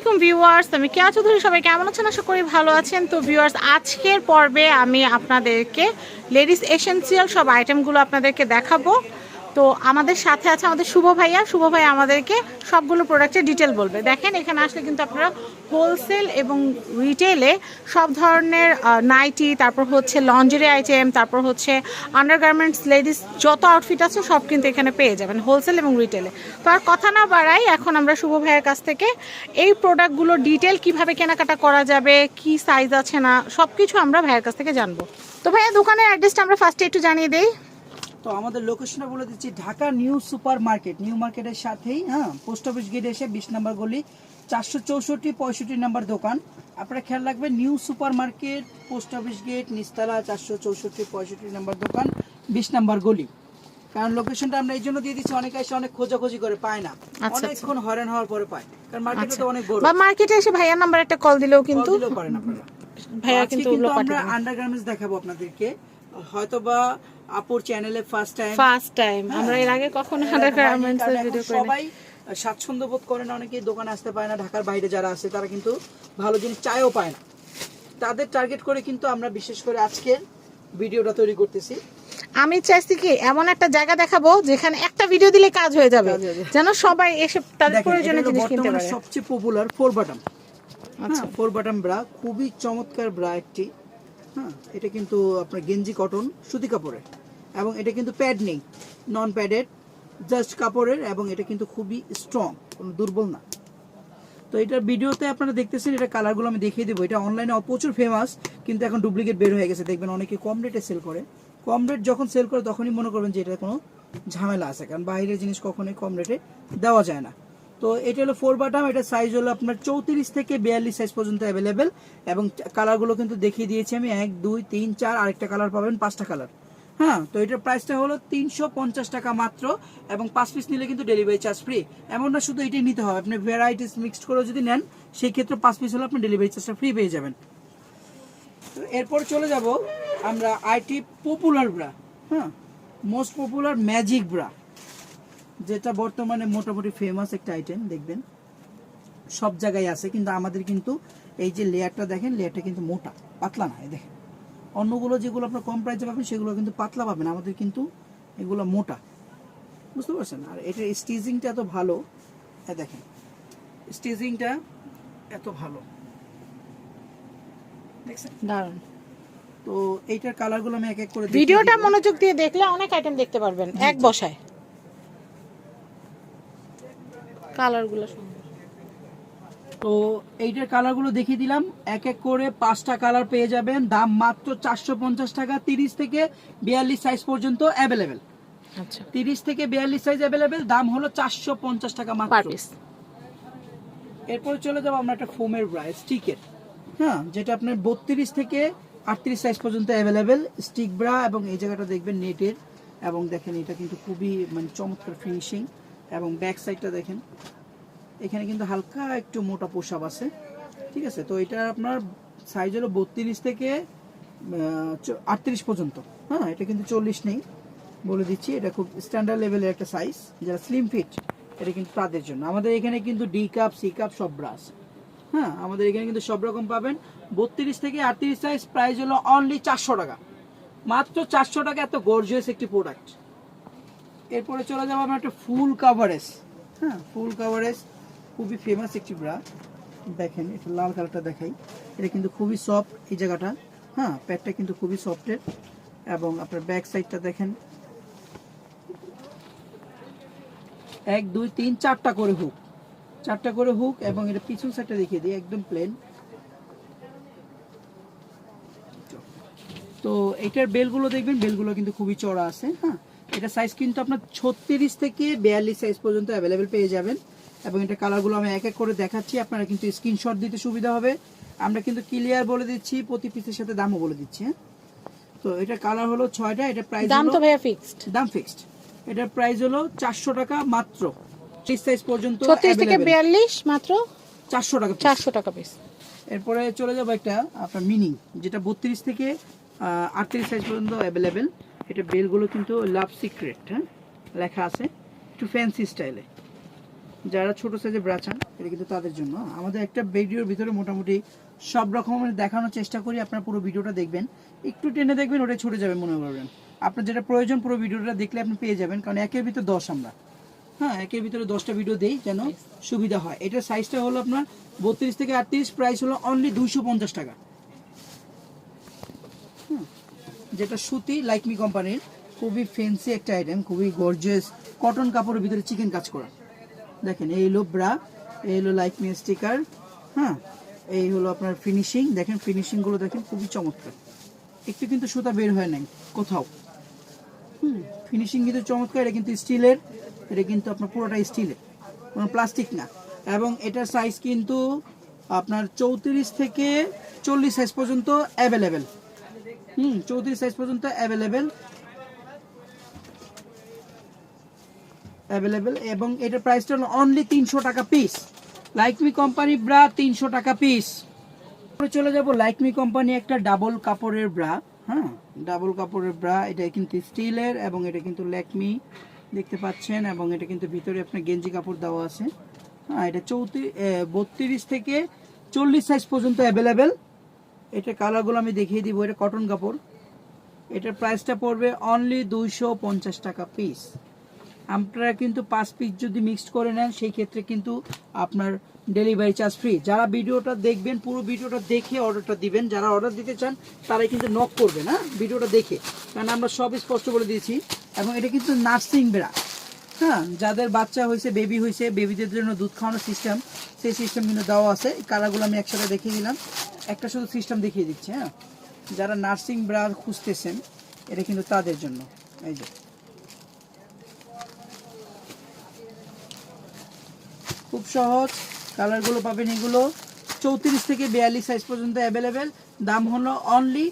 আলাইকুম ভিউয়ার্স, আমি কেয়া চৌধুরী, সবাই কেমন আছেন? আশা করি ভালো আছেন। তো ভিউয়ার্স, আজকের পর্বে আমি আপনাদেরকে লেডিস এসেন্সিয়াল সব আইটেমগুলো আপনাদেরকে দেখাবো। তো আমাদের সাথে আছে আমাদের শুভ ভাইয়া। শুভ ভাই আমাদেরকে সবগুলো প্রোডাক্টের ডিটেল বলবে। দেখেন, এখানে আসলে কিন্তু আপনারা হোলসেল এবং রিটেলে সব ধরনের নাইটি তারপর হচ্ছে লঞ্জারি আইটেম তারপর হচ্ছে আন্ডারগার্মেন্টস লেডিস যত আউটফিট আছে সব কিন্তু এখানে পেয়ে যাবেন হোলসেল এবং রিটেলে তো আর কথা না বাড়াই, এখন আমরা শুভ ভাইয়ের কাছ থেকে এই প্রোডাক্টগুলো ডিটেল কীভাবে কেনাকাটা করা যাবে, কি সাইজ আছে না সব কিছু আমরা ভাইয়ের কাছ থেকে জানব। তো ভাইয়া, দোকানের অ্যাড্রেসটা আমরা ফার্স্টে একটু জানিয়ে দিই। তো আমাদের লোকেশনটা বলে দিচ্ছি Dhaka new super market new মার্কেটের সাথেই হ্যাঁ পোস্ট অফিস গেট এসে বিশ নম্বর গলি চারশো চৌষট্টি পঁয়ষট্টি নাম্বার দোকান। আপনারা খেয়াল রাখবেন new super market post office gate নিস্তালা চারশো চৌষট্টি পঁয়ষট্টি নাম্বার দোকান বিশ নাম্বার গলি। কারণ লোকেশনটা আমরা এই জন্য দিয়ে দিচ্ছি অনেকে এসে অনেক খোঁজাখুঁজি করে পায় না। আচ্ছা। অনেকক্ষণ হয়রান হওয়ার পরে পায় কারণ মার্কেটে তো অনেক বড়। বা মার্কেটে এসে ভাইয়ার নাম্বার একটা কল দিলেও কিন্তু ভাইয়া কিন্তু আমরা পাঠিয়ে আন্ডারগার্মেন্টস দেখাবো আপনাদেরকে। হয়তোবা আপুর চ্যানেলে ফার্স্ট টাইম ফার্স্ট টাইম আমরা এর আগে কখনো আন্ডারগার্মেন্টস এর ভিডিও করি সবাই স্বাচ্ছন্দ্য বোধ করে না অনেকে দোকানে আসতে পায় না ঢাকার বাইরে যারা আছে তারা কিন্তু ভালো জিনিস চায়ও পায় না। তাদের টার্গেট করে কিন্তু আমরা বিশেষ করে আজকে ভিডিওটা তৈরি করতেছি। আমি চাইছি কি এমন একটা জায়গা দেখাবো যেখানে একটা ভিডিও দিলে কাজ হয়ে যাবে। যেন সবাই এসে তাদের প্রয়োজনীয় জিনিস কিনতে পারে। সবচেয়ে পপুলার ফোর বাটম আচ্ছা। ফোর বাটম ব্রা খুবই চমৎকার ব্রা একটি। হ্যাঁ এটা কিন্তু আপনার গেঞ্জি কটন সুতি কাপড়ের। এবং এটা কিন্তু প্যাড নেই নন প্যাডেড জাস্ট কাপড়ের এবং এটা কিন্তু খুবই স্ট্রং কোনো দুর্বল না। তো এটার ভিডিওতে আপনারা দেখতেছেন, এটা কালারগুলো আমি দেখিয়ে দেবো। এটা অনলাইনে প্রচুর ফেমাস কিন্তু এখন ডুপ্লিকেট বের হয়ে গেছে। দেখবেন অনেকে কম রেটে সেল করে। কম রেট যখন সেল করে, তখনই মনে করবেন যে এটা কোনো ঝামেলা আছে, কারণ বাইরের জিনিস কখনোই কম রেটে দেওয়া যায় না। তো এটা হলো ফোর বাটাম এটা সাইজ হলো আপনার চৌত্রিশ থেকে বিয়াল্লিশ সাইজ পর্যন্ত অ্যাভেলেবেল এবং কালারগুলো কিন্তু দেখিয়ে দিয়েছি আমি। এক, দুই, তিন, চার, আরেকটা কালার পাবেন, পাঁচটা কালার হ্যাঁ তো এটার প্রাইসটা হলো তিনশো পঞ্চাশ টাকা মাত্র এবং পাঁচ পিস নিলে কিন্তু ডেলিভারি চার্জ ফ্রি এমন না শুধু এটাই নিতে হবে আপনি ভ্যারাইটিস মিক্সড করে যদি নেন, সেই ক্ষেত্রে পাঁচ পিস হলে আপনি ডেলিভারি চার্জটা ফ্রি পেয়ে যাবেন। তো এরপর চলে যাব আমরা আইটি পপুলার ব্রা হ্যাঁ মোস্ট পপুলার ম্যাজিক ব্রা যেটা বর্তমানে মোটামুটি ফেমাস একটা আইটেম দেখবেন। সব জায়গায় আছে, কিন্তু আমাদের কিন্তু এই যে লেয়ারটা দেখেন লেয়ারটা কিন্তু মোটা, পাতলা না দেখেন। অন্যগুলো যেগুলো আপনার কম প্রাইসে পাবেন সেগুলো কিন্তু পাতলা পাবেন। আমাদের কিন্তু এগুলো মোটা। বুঝতে পারছেন? আর এটার স্টিচিংটা এত ভালো। হ্যাঁ দেখেন। স্টিচিংটা এত ভালো। দেখছেন? দারুণ। তো এইটার কালারগুলো আমি এক এক করে ভিডিওটা মনোযোগ দিয়ে দেখলে অনেক আইটেম দেখতে পারবেন এক বসায়। কালারগুলো সুন্দর। তো এইটার কালারগুলো দেখিয়ে দিলাম। এক এক করে পাঁচটা কালার পেয়ে যাবেন। দাম মাত্র চারশো পঞ্চাশ টাকা তিরিশ থেকে বিয়াল্লিশ সাইজ পর্যন্ত অ্যাভেলেবেল আচ্ছা। তিরিশ থেকে বিয়াল্লিশ সাইজ অ্যাভেলেবেল দাম হলো চারশো পঞ্চাশ টাকা মাত্র। এরপরে চলে যাব আমরা একটা ফোমের ব্রা স্টিকের হ্যাঁ যেটা আপনার বত্রিশ থেকে আটত্রিশ সাইজ পর্যন্ত অ্যাভেলেবেল স্টিক ব্রা এবং এই জায়গাটা দেখবেন নেটের এবং দেখেন এটা কিন্তু খুবই মানে চমৎকার ফিনিশিং এবং ব্যাক সাইডটা দেখেন। এখানে কিন্তু হালকা একটু মোটা পোশাক আছে। ঠিক আছে? তো এটা আপনার সাইজ হলো বত্রিশ থেকে আটত্রিশ পর্যন্ত। হ্যাঁ এটা কিন্তু চল্লিশ নেই। বলে দিচ্ছি, এটা খুব স্ট্যান্ডার্ড লেভেলের একটা সাইজ যারা স্লিম ফিট এটা কিন্তু তাদের জন্য। আমাদের এখানে কিন্তু ডি কাপ সি কাপ সব ব্রাশ হ্যাঁ আমাদের এখানে কিন্তু সব রকম পাবেন। বত্রিশ থেকে আটত্রিশ সাইজ প্রাইস হলো অনলি চারশো টাকা। মাত্র চারশো টাকা এত গর্জিয়াস একটি প্রোডাক্ট এরপরে চলে যাব আমরা একটা ফুল কাভারেজ হ্যাঁ ফুল কাভারেজ খুবই ফেমাস একটি ব্রা দেখেন, এটা লাল কালারটা দেখাই। এটা কিন্তু খুবই সফট এই জায়গাটা। হ্যাঁ প্যাডটা কিন্তু খুবই সফটের এবং আপনার ব্যাক সাইডটা দেখেন। এক, দুই, তিন, চারটা করে হুক চারটা করে হুক এবং এটা পিছন সাইডটা দেখিয়ে দিই, একদম প্লেন তো এটার বেলগুলো দেখবেন, বেলগুলো কিন্তু খুবই চড়া আছে হ্যাঁ। এটা সাইজ কিন্তু আপনার ছত্রিশ থেকে বিয়াল্লিশ সাইজ পর্যন্ত অ্যাভেলেবেল পেয়ে যাবেন। এবং এটা কালারগুলো আমি এক এক করে দেখাচ্ছি। আপনারা কিন্তু স্ক্রিনশট দিতে সুবিধা হবে। আমরা কিন্তু ক্লিয়ার বলে দিচ্ছি প্রতি পিসের সাথে দামও বলে দিচ্ছি হ্যাঁ? তো এটা কালার হলো ছয়টা এটা প্রাইস দাম তো ভাইয়া ফিক্সড দাম ফিক্সড এটার প্রাইস হলো চারশো টাকা মাত্র। ত্রিশ সাইজ পর্যন্ত ছত্রিশ থেকে বিয়াল্লিশ মাত্র? চারশো টাকা। চারশো টাকা পিস এরপরে চলে যাব একটা আপনার মিনি যেটা বত্রিশ থেকে আটত্রিশ সাইজ পর্যন্ত অ্যাভেলেবেল এটা বেলগুলো কিন্তু লাভ সিক্রেট হ্যাঁ? লেখা আছে একটু ফ্যান্সি স্টাইলে যারা ছোট সাইজের ব্রা চান এটা কিন্তু তাদের জন্য। আমাদের একটা ভিডিওর ভিতরে মোটামুটি সব রকমের দেখানোর চেষ্টা করি আপনারা পুরো ভিডিওটা দেখবেন। একটু টেনে দেখবেন ওটা ছুটে যাবে মনে করবেন। আপনার যেটা প্রয়োজন পুরো ভিডিওটা দেখলে আপনি পেয়ে যাবেন কারণ একের ভিতরে দশ আমরা। হ্যাঁ একের ভিতরে দশটা ভিডিও দেই যেন সুবিধা হয়। এটার সাইজটা হলো আপনার বত্রিশ থেকে আটত্রিশ প্রাইস হলো অনলি দুইশো পঞ্চাশ টাকা। হুম, যেটা সুতি লাইকমি কোম্পানির খুবই ফেন্সি একটা আইটেম খুবই গর্জিয়াস কটন কাপড়ের ভিতরে চিকেন কাজ করা। দেখেন, এই হলো ব্রা, এই হলো লাইক মি স্টিকার হ্যাঁ? এই হলো আপনার ফিনিশিং দেখেন ফিনিশিংগুলো দেখেন খুবই চমৎকার। একটু কিন্তু সুতা বের হয় নাই, কোথাও। ফিনিশিং কিন্তু চমৎকার, এটা কিন্তু স্টিলের, এটা কিন্তু আপনার পুরোটা স্টিলের, কোনো প্লাস্টিক না। এবং এটার সাইজ কিন্তু আপনার চৌত্রিশ থেকে চল্লিশ সাইজ পর্যন্ত অ্যাভেলেবেল হুম, চৌত্রিশ সাইজ পর্যন্ত অ্যাভেলেবেল অ্যাভেলেবেল এবং এটার প্রাইসটা হলো অনলি তিনশো টাকা পিস লাইকমি কোম্পানি ব্রা তিনশো টাকা পিস চলে যাব লাইকমি কোম্পানি একটা ডাবল কাপড়ের ব্রা হ্যাঁ? ডাবল কাপড়ের ব্রা এটা কিন্তু স্টিলের এবং এটা কিন্তু ল্যাকমি দেখতে পাচ্ছেন, এবং এটা কিন্তু ভিতরে আপনার গেঞ্জি কাপড় দেওয়া আছে। হ্যাঁ এটা চৌত্রিশ বত্রিশ থেকে চল্লিশ সাইজ পর্যন্ত অ্যাভেলেবেল এটা কালারগুলো আমি দেখিয়ে দিব, এটা কটন কাপড়। এটার প্রাইসটা পড়বে অনলি দুইশো পঞ্চাশ টাকা পিস আপনারা কিন্তু পাঁচ পিস যদি মিক্সড করে নেন, সেই ক্ষেত্রে কিন্তু আপনার ডেলিভারি চার্জ ফ্রি যারা ভিডিওটা দেখবেন, পুরো ভিডিওটা দেখে অর্ডারটা দিবেন, যারা অর্ডার দিতে চান, তারাই কিন্তু নক করবে, না? ভিডিওটা দেখে। কারণ আমরা সব স্পষ্ট বলে দিয়েছি। এবং এটা কিন্তু নার্সিং বেড়া হ্যাঁ যাদের বাচ্চা হয়েছে বেবি হয়েছে বেবিদের জন্য দুধ খাওয়ানোর সিস্টেম সেই সিস্টেম কিন্তু দেওয়া আছে। কালারগুলো আমি একসাথে দেখিয়ে দিলাম। একটা শুধু সিস্টেম দেখিয়ে দিচ্ছি হ্যাঁ? যারা নার্সিং ব্রা খুঁজতেছেন, এটা কিন্তু তাদের জন্য। এই যে। খুব সহজ। কালারগুলো পাবেন এগুলো। চৌত্রিশ থেকে বিয়াল্লিশ সাইজ পর্যন্ত অ্যাভেলেবেল দাম হলো অনলি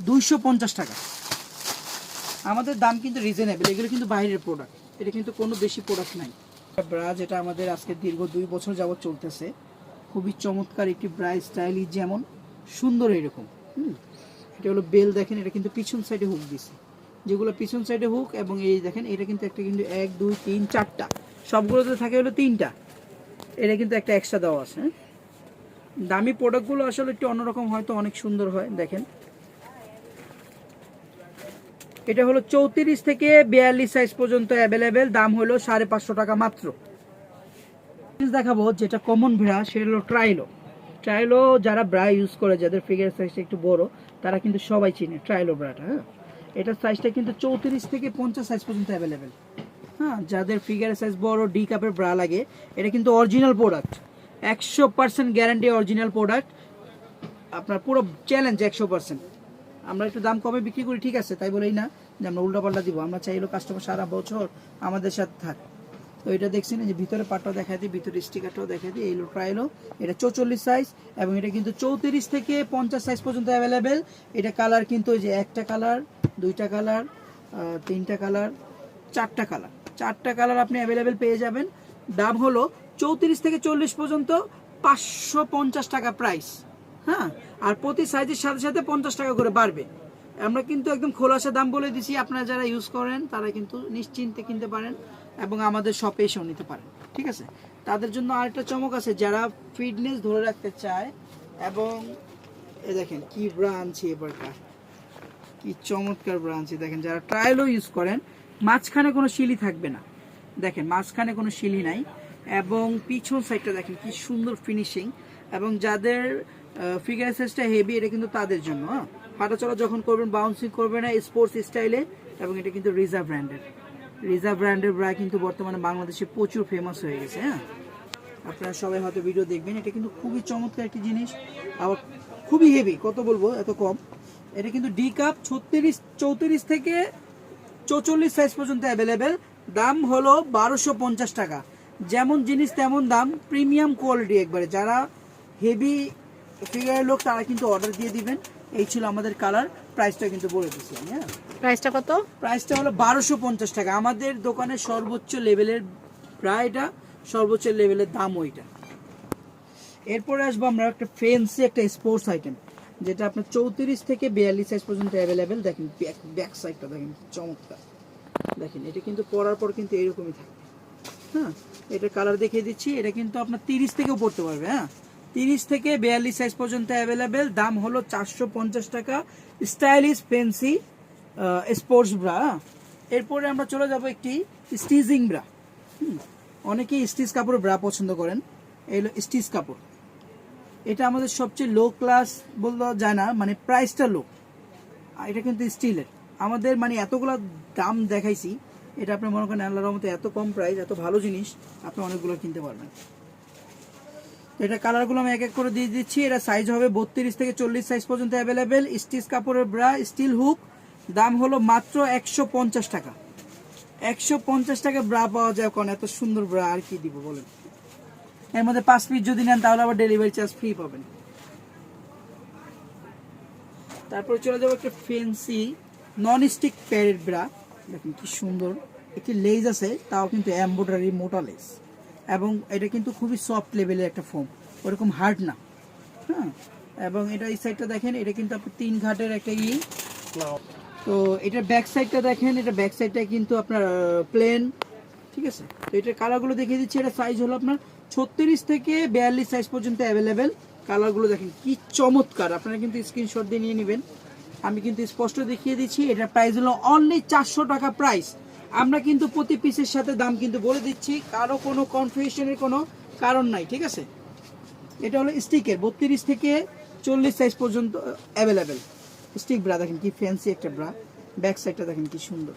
দুইশো পঞ্চাশ টাকা। আমাদের দাম কিন্তু রিজনেবল এগুলো কিন্তু বাইরের প্রোডাক্ট এটা কিন্তু কোনো বেশি প্রোডাক্ট নাই। ব্রা, যেটা আমাদের আজকে দীর্ঘ দুই বছর যাবত চলতেছে, খুবই চমৎকার একটি ব্রা স্টাইলি যেমন, সুন্দর এরকম। হুম? এটা হলো বেল দেখেন, এটা কিন্তু পিছন সাইডে হুক দিছে। যেগুলো পিছন সাইডে হুক এবং এই দেখেন, এটা কিন্তু একটা কিন্তু এক, দুই, তিন, চারটা। সবগুলোতে থাকে হলো তিনটা। এটা কিন্তু একটা এক্সট্রা দেওয়া আছে হ্যাঁ? দামি প্রোডাক্টগুলো আসলে একটু অন্যরকম হয়তো অনেক সুন্দর হয়, দেখেন। এটা হলো চৌত্রিশ থেকে বিয়াল্লিশ সাইজ পর্যন্ত অ্যাভেলেবেল দাম হলো সাড়ে পাঁচশো টাকা মাত্র। দেখাবো যেটা কমন ভেড়া সেটা হলো ট্রাইলো ট্রাইলো যারা ব্রা ইউজ করে, যাদের ফিগার সাইজটা একটু বড়, তারা কিন্তু সবাই চিনে ট্রাইলো ব্রাটা হ্যাঁ? এটার সাইজটা কিন্তু চৌত্রিশ থেকে পঞ্চাশ সাইজ পর্যন্ত অ্যাভেলেবেল হ্যাঁ যাদের ফিগার সাইজ বড় ডি কাপের ব্রা লাগে, এটা কিন্তু অরিজিনাল প্রোডাক্ট একশো পার্সেন্ট গ্যারান্টি অরিজিনাল প্রোডাক্ট আপনার পুরো চ্যালেঞ্জ একশো পার্সেন্ট আমরা একটু দাম কমে বিক্রি করি, ঠিক আছে, তাই বলেই না যে আমরা উল্টাপাল্টা দিব। আমরা চাইলো কাস্টমার সারা বছর আমাদের সাথে থাক। তো এটা দেখছি না যে ভিতরে পাটটাও দেখা দিই, ভিতরে স্টিকারটাও দেখা দিই, এই ট্রাইলো এটা চৌচল্লিশ সাইজ এবং এটা কিন্তু চৌত্রিশ থেকে পঞ্চাশ সাইজ পর্যন্ত অ্যাভেলেবেল এটা কালার কিন্তু ওই যে একটা কালার দুইটা কালার তিনটা কালার চারটা কালার চারটা কালার আপনি অ্যাভেলেবেল পেয়ে যাবেন। দাম হলো চৌত্রিশ থেকে চল্লিশ পর্যন্ত পাঁচশো পঞ্চাশ টাকা প্রাইস হ্যাঁ? আর প্রতি সাইজের সাথে সাথে পঞ্চাশ টাকা করে বাড়বে। আমরা কিন্তু একদম খোলাসা দাম বলে দিছি, আপনারা যারা ইউজ করেন, তারা কিন্তু নিশ্চিন্তে কিনতে পারেন এবং আমাদের শপে এসেও নিতে পারেন। ঠিক আছে? তাদের জন্য আরেকটা চমক আছে, যারা ফিটনেস ধরে রাখতে চায় এবং এ দেখেন কি ব্রা আনছি এবারকার। কি চমৎকার ব্রাঞ্চে দেখেন, যারা ট্রায়ালও ইউজ করেন মাঝখানে কোনো শিলি থাকবে না। দেখেন, মাঝখানে কোনো শিলি নাই এবং পিছন সাইডটা দেখেন কি সুন্দর ফিনিশিং এবং যাদের ফিগার সাইজটা হেভি এটা কিন্তু তাদের জন্য হ্যাঁ? হাঁটাচলা যখন করবেন বাউন্সিং করবে না স্পোর্টস স্টাইলে এবং এটা কিন্তু রিজার্ভ ব্র্যান্ডের রিজার্ভ ব্র্যান্ডের ব্রা কিন্তু বর্তমানে বাংলাদেশে প্রচুর ফেমাস হয়ে গেছে হ্যাঁ? আপনারা সবাই হয়তো ভিডিও দেখবেন, এটা কিন্তু খুবই চমৎকার একটি জিনিস। আবার খুবই হেভি কত বলব? এত কম। এটা কিন্তু ডি কাপ ছত্রিশ, চৌত্রিশ থেকে চৌচল্লিশ সাইজ পর্যন্ত অ্যাভেলেবেল দাম হলো বারোশো পঞ্চাশ টাকা। যেমন জিনিস তেমন দাম প্রিমিয়াম কোয়ালিটি একবারে। যারা হেভি ফিগারের লোক তারা কিন্তু অর্ডার দিয়ে দিবেন। এই ছিল আমাদের কালার প্রাইসটা কিন্তু বলে দিচ্ছি আমি হ্যাঁ? প্রাইসটা কত? প্রাইসটা হলো বারোশো পঞ্চাশ টাকা। আমাদের দোকানের সর্বোচ্চ লেভেলের প্রায় এটা সর্বোচ্চ লেভেলের দাম ওইটা। এরপরে আসব আমরা একটা ফেন্সি একটা স্পোর্টস আইটেম যেটা আপনার চৌত্রিশ থেকে বিয়াল্লিশ সাইজ পর্যন্ত অ্যাভেলেবেল দেখেন ব্যাক ব্যাক সাইডটা দেখেন চমৎকার। দেখেন এটা কিন্তু পরার পর কিন্তু এরকমই থাকে হ্যাঁ এটা কালার দেখিয়ে দিচ্ছি এটা কিন্তু আপনার তিরিশ থেকেও পড়তে পারবে হ্যাঁ। তিরিশ থেকে বিয়াল্লিশ সাইজ পর্যন্ত অ্যাভেলেবেল দাম হলো চারশো পঞ্চাশ টাকা স্টাইলিশ ফেন্সি স্পোর্টস ব্রা এরপরে আমরা চলে যাব একটি স্টিজিং ব্রা হুম, অনেকেই স্টিচ কাপড় ব্রা পছন্দ করেন এই হলো স্টিচ কাপড়। এটা আমাদের সবচেয়ে লো ক্লাস বলতে যায় না মানে প্রাইসটা লো এটা কিন্তু স্টিলের আমাদের মানে এতগুলো দাম দেখাইছি, এটা আপনি মনে করেন আল্লাহর মতো এত কম প্রাইস এত ভালো জিনিস, আপনি অনেকগুলো কিনতে পারবেন। এটা কালারগুলো আমি এক এক করে দিয়ে দিচ্ছি। এটা সাইজ হবে বত্রিশ থেকে চল্লিশ সাইজ পর্যন্ত অ্যাভেলেবেল স্টিচ কাপড়ের ব্রা স্টিল হুক দাম হলো মাত্র একশো পঞ্চাশ টাকা। একশো পঞ্চাশ টাকা ব্রা পাওয়া যায়, কোন এত সুন্দর ব্রা আর কি দিব বলেন? এর মধ্যে পাঁচ পিস যদি নেন, তাহলে আবার ডেলিভারি চার্জ ফ্রি পাবেন। তারপরে চলে যাব একটা fancy non stick padded bra দেখুন কি সুন্দর, একটি লেজ আছে, তাও কিন্তু এম্ব্রয়ডারি মোটা লেজ এবং এটা কিন্তু খুবই সফট লেভেলের একটা ফোম ওরকম হার্ড না। হ্যাঁ এবং এটা এই সাইডটা দেখেন, এটা কিন্তু আপনার তিন ঘাটের একটা ই। তো এটার ব্যাক সাইডটা দেখেন, এটা ব্যাক সাইডটা কিন্তু আপনার প্লেন ঠিক আছে? তো এটার কালারগুলো দেখিয়ে দিচ্ছি, এটা সাইজ হলো আপনার ছত্রিশ থেকে বিয়াল্লিশ সাইজ পর্যন্ত অ্যাভেলেবেল কালারগুলো দেখেন, কি চমৎকার। আপনারা কিন্তু স্ক্রিনশট দিয়ে নিয়ে নেবেন। আমি কিন্তু স্পষ্ট দেখিয়ে দিচ্ছি, এটার প্রাইস হলো অনলি চারশো টাকা প্রাইস আমরা কিন্তু প্রতি পিসের সাথে দাম কিন্তু বলে দিচ্ছি, কারও কোনো কনফিউশনের কোনো কারণ নাই, ঠিক আছে? এটা হলো স্টিকের বত্রিশ থেকে চল্লিশ সাইজ পর্যন্ত অ্যাভেলেবেল স্টিক ব্রা দেখেন কি ফ্যান্সি একটা ব্রা ব্যাক সাইডটা দেখেন কি সুন্দর।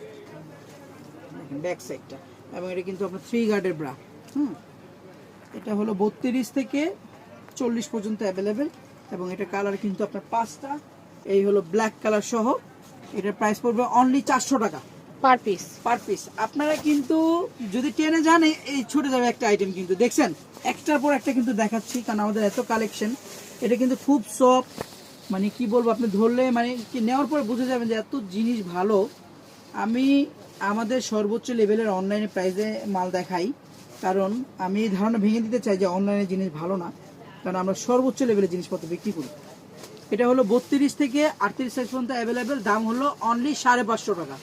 দেখেন ব্যাক সাইডটা এবং এটা কিন্তু আপনার থ্রি গার্ডের ব্রা হুম? এটা হলো বত্রিশ থেকে চল্লিশ পর্যন্ত অ্যাভেলেবেল এবং এটা কালার কিন্তু আপনার পাঁচটা। এই হলো ব্ল্যাক কালার সহ। এটার প্রাইস পড়বে অনলি চারশো টাকা। পার পিস পার পিস আপনারা কিন্তু যদি টেনে যান এই- ছুটে যাবে একটা আইটেম কিন্তু। দেখছেন? একটার পর একটা কিন্তু দেখাচ্ছি কারণ আমাদের এত কালেকশন এটা কিন্তু খুব সফট মানে কি বলব আপনি ধরলে মানে কি নেওয়ার পরে বুঝে যাবেন যে এত জিনিস ভালো। আমি আমাদের সর্বোচ্চ লেভেলের অনলাইনে প্রাইসে মাল দেখাই। কারণ আমি এই ধারণা ভেঙে দিতে চাই যে অনলাইনে জিনিস ভালো না কারণ আমরা সর্বোচ্চ লেভেলের জিনিসপত্র বিক্রি করি। এটা হলো বত্রিশ থেকে আটত্রিশ সাইজ পর্যন্ত অ্যাভেলেবেল দাম হলো অনলি সাড়ে পাঁচশো টাকা।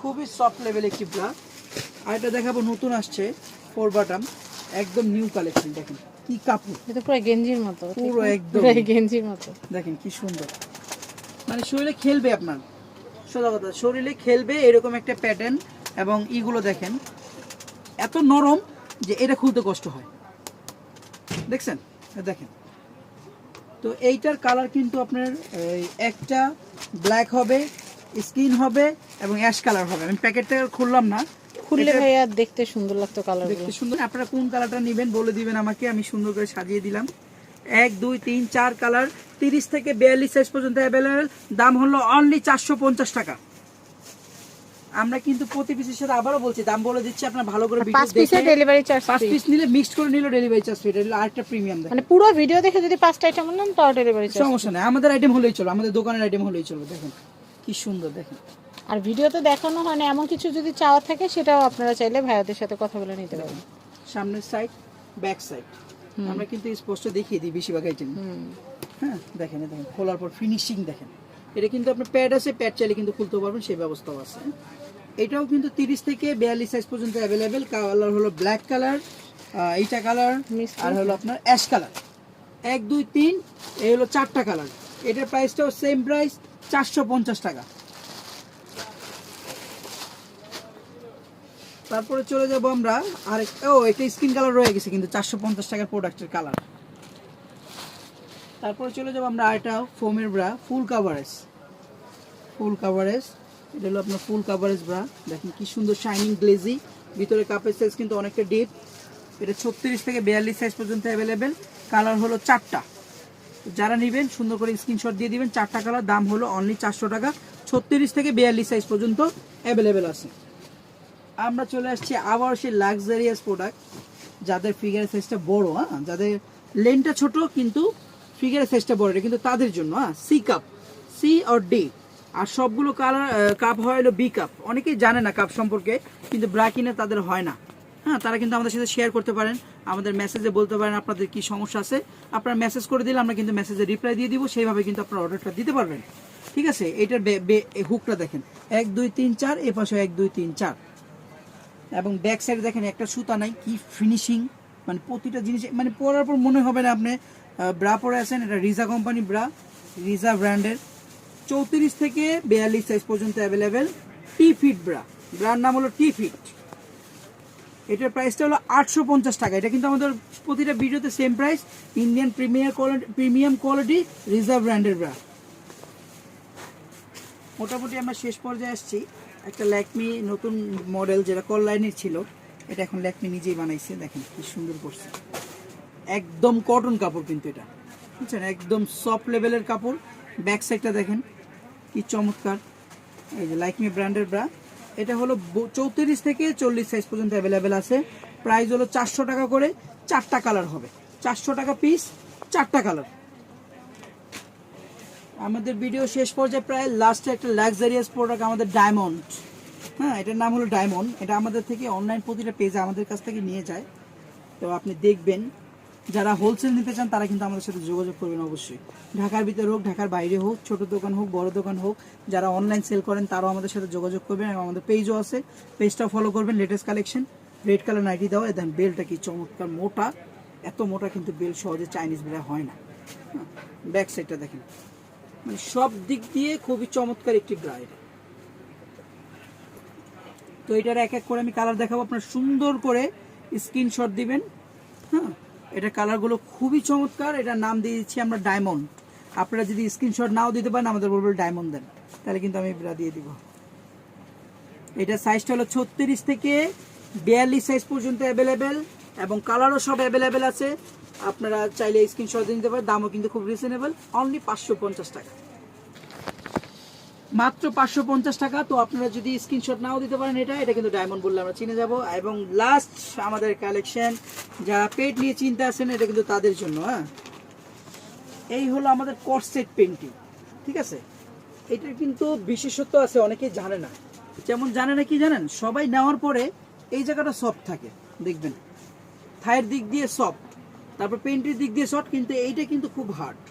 খুবই সফট লেভেল একটি ব্রা আর এটা দেখাবো নতুন আসছে ফোর বাটাম একদম নিউ কালেকশন দেখেন কি কাপড়। এটা পুরো গেঞ্জির মতো পুরো একদম। গেঞ্জির মতো। দেখেন কি সুন্দর। মানে শরীরে খেলবে আপনার। সোজা কথা শরীরে খেলবে এরকম একটা প্যাটার্ন এবং ইগুলো দেখেন এত নরম যে এটা খুলতে কষ্ট হয়। দেখছেন? দেখেন। তো এইটার কালার কিন্তু আপনার একটা ব্ল্যাক হবে স্কিন হবে এবং অ্যাশ কালার হবে। আমি প্যাকেটটা খুললাম না। খুললে ভাইয়া দেখতে সুন্দর লাগতো কালার দেখতে সুন্দর। আপনারা কোন কালারটা নেবেন বলে দিবেন আমাকে আমি সুন্দর করে সাজিয়ে দিলাম। এক দুই তিন চার কালার তিরিশ থেকে বিয়াল্লিশ সাইজ পর্যন্ত অ্যাভেলেবেল দাম হলো অনলি চারশো পঞ্চাশ টাকা। আমরা কিন্তু প্রতি পিসের সাথে আবারও বলছি দাম বলে দিচ্ছি আপনার ভালো করে ভিডিও দেখে ডেলিভারি চার্জ পাঁচ পিস নিলে মিক্সড করে নিলে ডেলিভারি চার্জ ফ্রি এটা আরেকটা প্রিমিয়াম দেয় মানে পুরো ভিডিও দেখে যদি পাঁচটা আইটেম নেন তাও ডেলিভারি চার্জ সমস্যা নেই আমাদের আইটেম হলেই চলো আমাদের দোকানের আইটেম হলেই চলো দেখেন কি সুন্দর দেখেন। আর ভিডিওতে দেখানো হয় না এমন কিছু যদি চাওয়া থাকে সেটাও আপনারা চাইলে ভাইয়াদের সাথে কথা বলে নিতে পারেন। সামনের সাইড ব্যাক সাইড আমরা কিন্তু স্পষ্ট দেখিয়ে দিই বেশিরভাগ আইটেম হ্যাঁ দেখেন দেখেন খোলার পর ফিনিশিং দেখেন। এটা কিন্তু আপনার প্যাড আছে প্যাড চাইলে কিন্তু খুলতে পারবেন সেই ব্যবস্থাও আছে এটাও কিন্তু তিরিশ থেকে বিয়াল্লিশ সাইজ পর্যন্ত অ্যাভেলেবেল কালার হলো ব্ল্যাক কালার এইটা কালার। আর হলো আপনার অ্যাশ কালার এক দুই তিন এই হলো চারটা কালার এটার প্রাইসটাও সেম প্রাইস চারশো পঞ্চাশ টাকা। তারপরে চলে যাব আমরা আর ও এটা স্কিন কালার রয়ে গেছে কিন্তু চারশো পঞ্চাশ টাকার প্রোডাক্টের কালার তারপরে চলে যাব আমরা আরেকটা ফোমের bra full coverage full coverage এটা হলো আপনার ফুল কাভারেজ ব্রা দেখেন কি সুন্দর শাইনিং গ্লেজি ভিতরে কাপের সাইজ কিন্তু অনেকটা ডিপ এটা ছত্রিশ থেকে বিয়াল্লিশ সাইজ পর্যন্ত অ্যাভেলেবেল কালার হলো চারটা। যারা নেবেন, সুন্দর করে স্ক্রিনশট দিয়ে দিবেন। চারটা কালার দাম হলো অনলি চারশো টাকা। ছত্রিশ থেকে বিয়াল্লিশ সাইজ পর্যন্ত অ্যাভেলেবেল আছে। আমরা চলে আসছি আবার সেই লাক্সারিয়াস প্রোডাক্ট যাদের ফিগারের সাইজটা বড় হ্যাঁ? যাদের লেনটা ছোট, কিন্তু ফিগারের সাইজটা বড়। কিন্তু তাদের জন্য হ্যাঁ? C cup C or D আর সবগুলো কালার কাপ হয় হলো বি কাপ অনেকেই জানে না কাপ সম্পর্কে, কিন্তু ব্রাকিনে তাদের হয় না। হ্যাঁ তারা কিন্তু আমাদের সাথে শেয়ার করতে পারেন, আমাদের মেসেজে বলতে পারেন আপনাদের কি সমস্যা আছে। আপনারা মেসেজ করে দিলে আমরা কিন্তু মেসেজে রিপ্লাই দিয়ে দিব, সেইভাবে কিন্তু আপনারা অর্ডারটা দিতে পারবেন। ঠিক আছে? এটার হুকটা দেখেন। এক, দুই, তিন, চার, এ পাশে এক, দুই, তিন, চার। এবং ব্যাক সাইডে দেখেন একটা সুতা নাই, কি ফিনিশিং মানে প্রতিটা জিনিস মানে পরার পর মনে হবে না আপনি ব্রা পরে আছেন, এটা রিজা কোম্পানি ব্রা রিজা ব্র্যান্ডের চৌত্রিশ থেকে বিয়াল্লিশ সাইজ পর্যন্ত অ্যাভেলেবেল টি ফিট ব্রা ব্রার নাম হলো টি ফিট এটার প্রাইসটা হলো আটশো পঞ্চাশ টাকা। এটা কিন্তু আমাদের প্রতিটা ভিডিওতে same price Indian premier quality premium quality reserve ব্র্যান্ডের ব্রা মোটামুটি আমরা শেষ পর্যায়ে আসছি। একটা ল্যাকমি নতুন মডেল যেটা কল লাইনের ছিল, এটা এখন ল্যাকমি নিজেই বানাইছে। দেখেন কি সুন্দর করছে। একদম কটন কাপড় কিন্তু এটা। বুঝছেন? একদম সফট লেভেলের কাপড়। ব্যাক সাইডটা দেখেন। কি চমৎকার। এই যে লাইকমি ব্র্যান্ডের ব্রা এটা হলো চৌত্রিশ থেকে চল্লিশ সাইজ পর্যন্ত অ্যাভেলেবেল আছে। প্রাইস হলো চারশো টাকা করে। চারটা কালার হবে। চারশো টাকা পিস চারটা কালার আমাদের ভিডিও শেষ পর্যায়ে প্রায় লাস্টে একটা লাক্সারিয়াস প্রোডাক্ট আমাদের ডায়মন্ড হ্যাঁ এটার নাম হলো ডায়মন্ড এটা আমাদের থেকে অনলাইন প্রতিটা পেজে আমাদের কাছ থেকে নিয়ে যায়। তো আপনি দেখবেন যারা হোলসেল নিতে চান, তারা কিন্তু আমাদের সাথে যোগাযোগ করবেন অবশ্যই। ঢাকার ভিতরে হোক, ঢাকার বাইরে হোক, ছোট দোকান হোক, বড় দোকান হোক, যারা অনলাইন সেল করেন, তারাও আমাদের সাথে যোগাযোগ করবেন এবং আমাদের পেজও আছে। পেজটাও ফলো করবেন latest collection red colour nighty দেওয়া দেখেন বেলটা কি চমৎকার মোটা। এত মোটা কিন্তু বেল সহজে চাইনিজ বেলা হয় না। ব্যাক সাইডটা দেখেন। মানে সব দিক দিয়ে খুবই চমৎকার একটি এটা তো এটার এক এক করে আমি কালার দেখাবো, আপনার সুন্দর করে স্ক্রিনশট দিবেন। হ্যাঁ এটা কালারগুলো খুবই চমৎকার। এটার নাম দিয়ে দিচ্ছি আমরা ডায়মন্ড আপনারা যদি স্ক্রিনশট নাও দিতে পারেন, আমাদের বলব ডায়মন্ড দেন। তাহলে কিন্তু আমি এটা দিয়ে দিব। এটা সাইজটা হলো ছত্রিশ থেকে বিয়াল্লিশ সাইজ পর্যন্ত অ্যাভেলেবেল এবং কালারও সব অ্যাভেলেবেল আছে। আপনারা চাইলে স্ক্রিনশট দিতে পারেন, দামও কিন্তু খুব রিজনেবল অনলি পাঁচশো পঞ্চাশ টাকা। মাত্র পাঁচশো পঞ্চাশ টাকা। তো আপনারা যদি স্ক্রিনশট নাও দিতে পারেন এটা এটা কিন্তু ডায়মন্ড বললে আমরা চিনে যাব। এবং লাস্ট আমাদের কালেকশন যারা পেট নিয়ে চিন্তা আছেন, এটা কিন্তু তাদের জন্য হ্যাঁ? এই হলো আমাদের কর্সেট পেন্টিং ঠিক আছে? এটার কিন্তু বিশেষত্ব আছে, অনেকেই জানে না। যেমন জানে না কি জানেন? সবাই নেওয়ার পরে এই জায়গাটা সফট থাকে, দেখবেন। থায়ের দিক দিয়ে সফট তারপর পেন্টের দিক দিয়ে সফট কিন্তু এইটা কিন্তু খুব হার্ড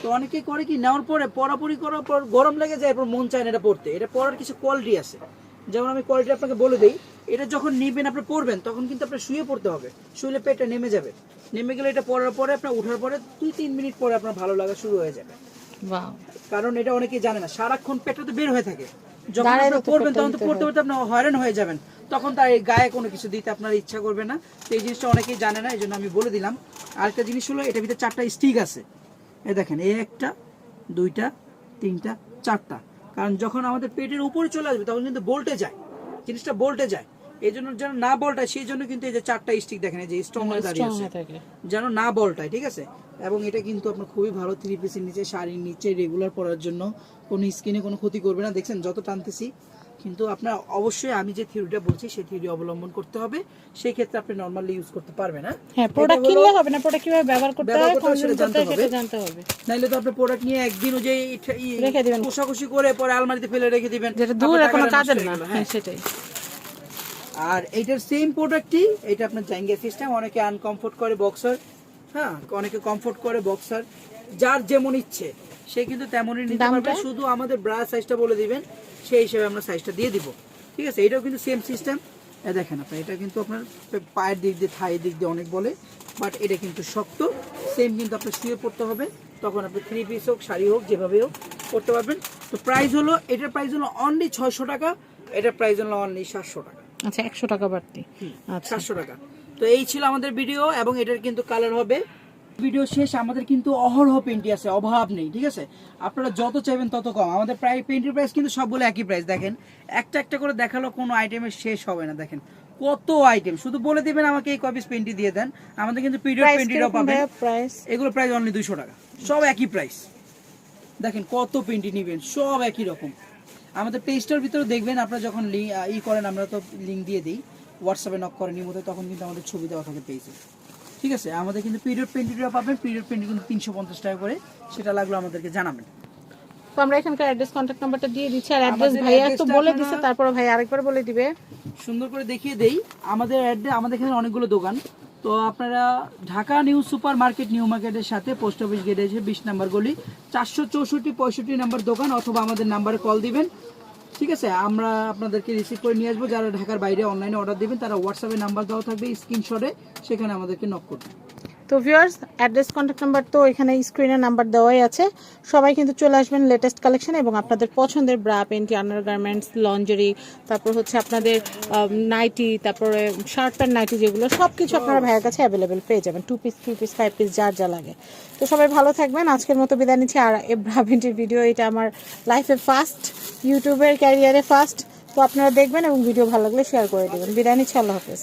তো অনেকে করে কি নেওয়ার পরে পরাপরি করার পর গরম লেগে যায় এরপর মন চায় না এটা পড়তে। এটা পরার কিছু কোয়ালিটি আছে। যেমন আমি কোয়ালিটি আপনাকে বলে দিই এটা যখন নিবেন আপনি পরবেন তখন কিন্তু আপনার শুয়ে পড়তে হবে। শুলে পেটটা নেমে যাবে। নেমে গেলে এটা পরার পরে আপনার ওঠার পরে দুই তিন মিনিট পরে আপনার ভালো লাগা শুরু হয়ে যাবে। কারণ এটা অনেকেই জানে না সারাক্ষণ পেটটা তো বের হয়ে থাকে। যখন আপনি পড়বেন তখন তো পড়তে পড়তে আপনার হয়রান হয়ে যাবেন। তখন তার এই গায়ে কোনো কিছু দিতে আপনার ইচ্ছা করবে না। তো এই জিনিসটা অনেকেই জানে না এই জন্য আমি বলে দিলাম। আরেকটা জিনিস হলো এটার ভিতরে চারটা স্টিক আছে। এই দেখেন এই একটা দুইটা তিনটা চারটা। কারণ যখন আমাদের পেটের উপরে চলে আসবে তখন কিন্তু বল্টে যায়। জিনিসটা বল্টে যায়। এই জন্য যেন না বলটায় সেই জন্য কিন্তু এই যে চারটা স্টিক দেখেন এই যে স্ট্রং হয়ে দাঁড়িয়ে আছে। যেন না বলটায় ঠিক আছে? এবং এটা কিন্তু আপনার খুবই ভালো থ্রি পিসের নিচে শাড়ির নিচে রেগুলার পরার জন্য। কোনো স্কিনে কোনো ক্ষতি করবে না। দেখছেন যত টানতেছি কিন্তু আপনার অবশ্যই আমি যে থিওরিটা বলছি সেই থিওরি অবলম্বন করতে হবে। সেই ক্ষেত্রে আপনি নর্মালি ইউজ করতে পারবেন না হ্যাঁ প্রোডাক্ট কিনলে হবে না প্রোডাক্ট কীভাবে ব্যবহার করতে হয় হয় সেটা হয় জানতে হবে। জানতে হবে। নাইলে তো আপনি প্রোডাক্ট নিয়ে একদিন ওই যে রেখে দিবেন। কোষাকুষি করে পরে আলমারিতে ফেলে রেখে দিবেন। যেটা দূর কোনো কাজের না। হ্যাঁ সেটাই। আর এইটার সেম প্রোডাক্টই এটা আপনার জাইঙ্গা সিস্টেম অনেকে আনকমফোর্ট করে বক্সার হ্যাঁ? অনেকে কমফোর্ট করে বক্সার যার যেমন ইচ্ছে। সে কিন্তু তেমনই নিতে পারবে। শুধু আমাদের ব্রা সাইজটা বলে দিবেন সেই হিসেবে আমরা সাইজটা দিয়ে দিব। ঠিক আছে? এটাও কিন্তু সেম সিস্টেম এ দেখেন আপনার এটা কিন্তু আপনার পায়ের দিক দিয়ে থাই দিক দিয়ে অনেক বলে বাট এটা কিন্তু শক্ত। সেম কিন্তু আপনার শুয়ে পড়তে হবে। তখন আপনি থ্রি পিস হোক শাড়ি হোক যেভাবে হোক করতে পারবেন। তো প্রাইস হলো এটার প্রাইস হলো অনলি ছয়শো টাকা এটার প্রাইস হলো অনলি সাতশো টাকা। আচ্ছা একশো টাকা বাড়তি। আচ্ছা। সাতশো টাকা। তো এই ছিল আমাদের ভিডিও এবং এটার কিন্তু কালার হবে ভিডিও শেষ আমাদের কিন্তু অহরহ পেন্টি আছে অভাব নেই ঠিক আছে? আপনারা যত চাইবেন তত কম। আমাদের প্রায় পেন্টির প্রাইস কিন্তু সবগুলো একই প্রাইস দেখেন। একটা একটা করে দেখাল কোনো আইটেমের শেষ হবে না দেখেন। কত আইটেম শুধু বলে দিবেন আমাকে এই কপিস পেন্টি দিয়ে দেন। আমাদের কিন্তু পিরিয়ড পেন্টিটাও পাবেন এগুলো প্রাইস অনলি দুশো টাকা। সব একই প্রাইস দেখেন কত পেন্টি নেবেন সব একই রকম। আমাদের পেজটার ভিতরে দেখবেন আপনারা যখন ই করেন আমরা তো লিঙ্ক দিয়ে দিই। হোয়াটসঅ্যাপে নক করেন নিয়মিত তখন কিন্তু আমাদের ছবি দেওয়া থাকে পেজে ঠিক আছে? আমাদের কিন্তু পিরিয়ড পেন্টিটা পাবেন পিরিয়ড পেন্টি কিন্তু তিনশো পঞ্চাশ টাকা করে সেটা লাগল আমাদেরকে জানাবেন। তো আমরা এখানকার অ্যাড্রেস কন্ট্যাক্ট নাম্বারটা দিয়ে দিচ্ছি আর অ্যাড্রেস ভাইয়া তো বলে দিছে তারপর ভাই আরেকবার বলে দিবে। সুন্দর করে দেখিয়ে দেই আমাদের অ্যাড্রে আমাদের এখানে অনেকগুলো দোকান। তো আপনারা Dhaka new super market new মার্কেটের সাথে পোস্ট অফিস গেটে এসে বিশ নাম্বার গলি চারশো চৌষট্টি পঁয়ষট্টি নাম্বার দোকান অথবা আমাদের নাম্বারে কল দিবেন। ঠিক আছে, আমরা আপনাদেরকে রিসিভ করে নিয়ে আসব। যারা ঢাকার বাইরে অনলাইনে অর্ডার দেবেন, তারা হোয়াটসঅ্যাপে নাম্বার দেওয়া থাকবে স্ক্রিনশটে সেখানে আমাদেরকে নক করবেন তো ভিউয়ার্স অ্যাড্রেস কন্ট্যাক্ট নাম্বার তো এখানে স্ক্রিনে নাম্বার দেওয়াই আছে। সবাই কিন্তু চলে আসবেন লেটেস্ট কালেকশন এবং আপনাদের পছন্দের bra panty under garments lingerie তারপর হচ্ছে আপনাদের নাইটি তারপরে শার্ট প্যান্ট নাইটি যেগুলো সব কিছু আপনারা ভাইয়ের কাছে অ্যাভেলেবেল পেয়ে যাবেন। Two piece three piece five piece যার যা লাগে। তো সবাই ভালো থাকবেন। আজকের মতো বিদায় নিচ্ছি। আর এই ব্রা পেন্টির ভিডিও এটা আমার লাইফে ফার্স্ট ইউটিউবের ক্যারিয়ারে ফার্স্ট তো আপনারা দেখবেন এবং ভিডিও ভালো লাগলে শেয়ার করে দেবেন। বিদায় নিচ্ছি। আল্লাহ হাফেজ।